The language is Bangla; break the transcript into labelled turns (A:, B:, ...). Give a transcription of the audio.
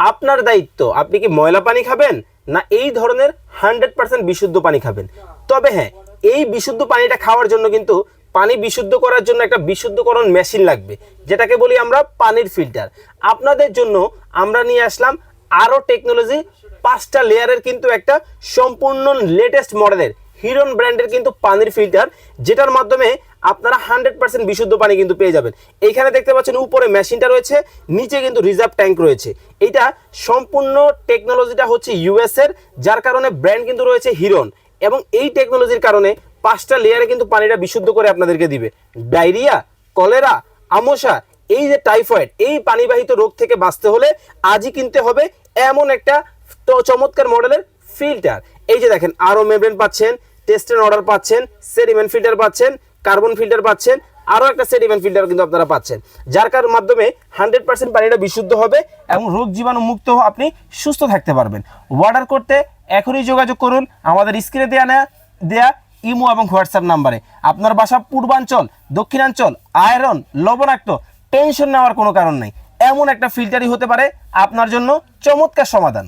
A: আপনার দায়িত্ব, আপনি কি ময়লা পানি খাবেন? না এই ধরনের হান্ড্রেড পার্সেন্ট বিশুদ্ধ পানি খাবেন? তবে হ্যাঁ এই বিশুদ্ধ পানিটা খাওয়ার জন্য কিন্তু পানি বিশুদ্ধ করার জন্য একটা বিশুদ্ধকরণ মেশিন লাগবে, যেটাকে বলি আমরা পানির ফিল্টার। আপনাদের জন্য আমরা নিয়ে আসলাম আরও টেকনোলজি, পাঁচটা লেয়ারের কিন্তু একটা সম্পূর্ণ লেটেস্ট মডেলের হিরন ব্র্যান্ডের কিন্তু পানির ফিল্টার, যেটার মাধ্যমে আপনারা হান্ড্রেড পার্সেন্ট বিশুদ্ধ পানি কিন্তু পেয়ে যাবেন। এইখানে দেখতে পাচ্ছেন উপরে মেশিনটা রয়েছে, নিচে কিন্তু রিজার্ভ ট্যাঙ্ক রয়েছে। এটা সম্পূর্ণ টেকনোলজিটা হচ্ছে ইউএস এর যার কারণে ব্র্যান্ড কিন্তু রয়েছে হিরন এবং এই টেকনোলজির কারণে পাঁচটা লেয়ারে কিন্তু পানিটা বিশুদ্ধ করে আপনাদেরকে দিবে। ডায়রিয়া, কলেরা, আমশা, এই যে টাইফয়েড, এই পানিবাহিত রোগ থেকে বাঁচতে হলে আজই কিনতে হবে এমন একটা চমৎকার মডেলের ফিল্টার। এই যে দেখেন, আরও মেমব্রেন পাচ্ছেন টেস্টেন অর্ডার পাচ্ছেন সেডিমেন্ট ফিল্টার পাচ্ছেন কার্বন ফিল্টার পাচ্ছেন, আরও একটা সেডিমেন্ট ফিল্টার কিন্তু আপনারা পাচ্ছেন। যার কার মাধ্যমে হান্ড্রেড পার্সেন্ট পানিটা বিশুদ্ধ হবে এবং রোগ জীবাণু মুক্ত আপনি সুস্থ থাকতে পারবেন। অর্ডার করতে এখনই যোগাযোগ করুন। আমাদের স্ক্রিনে দেওয়া না দেয়া ইমো এবং হোয়াটসঅ্যাপ নাম্বারে। আপনার বাসা পূর্বাঞ্চল, দক্ষিণাঞ্চল আয়রন লবণাক্ত টেনশন নেওয়ার কোনো কারণ নেই। এমন একটা ফিল্টারই হতে পারে আপনার জন্য চমৎকার সমাধান।